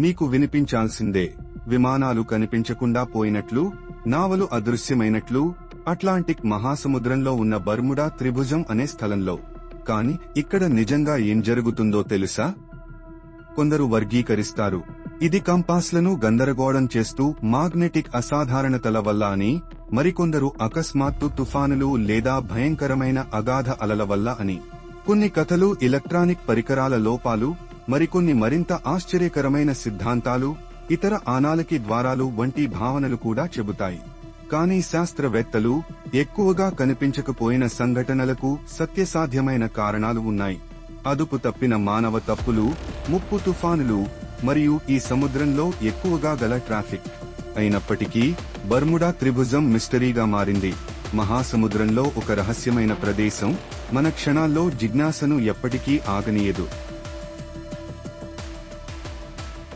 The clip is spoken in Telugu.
మీకు వినిపించాల్సిందే. విమానాలు కనిపించకుండా పోయినట్లు నావలు అదృశ్యమైనట్లు అట్లాంటిక్ మహాసముద్రంలో ఉన్న బర్ముడా త్రిభుజం అనే స్థలంలో. కాని ఇక్కడ నిజంగా ఏం జరుగుతుందో తెలుసా? కొందరు వర్గీకరిస్తారు. ఇది కంపాస్లను గందరగోళం చేస్తూ మాగ్నెటిక్ అసాధారణతల వల్ల అని మరికొందరు అకస్మాత్తు తుఫానులు లేదా భయంకరమైన అగాధ అలల వల్ల అని. కొన్ని కథలు ఎలక్ట్రానిక్ పరికరాల లోపాలు మరికొన్ని మరింత ఆశ్చర్యకరమైన సిద్ధాంతాలు ఇతర ఆనాలకి ద్వారాలు వంటి భావనలు కూడా చెబుతాయి. కానీ శాస్త్రవేత్తలు ఎక్కువగా కనిపించకపోయిన సంఘటనలకు సత్యసాధ్యమైన కారణాలు ఉన్నాయి. అదుపు తప్పిన మానవ తప్పులు ముప్పు తుఫానులు మరియు ఈ సముద్రంలో ఎక్కువగా గల ట్రాఫిక్. అయినప్పటికీ బర్ముడా త్రిభుజం మిస్టరీగా మారింది. మహాసముద్రంలో ఒక రహస్యమైన ప్రదేశం మన క్షణాల్లో జిజ్ఞాసను ఎప్పటికీ ఆగనీయదు.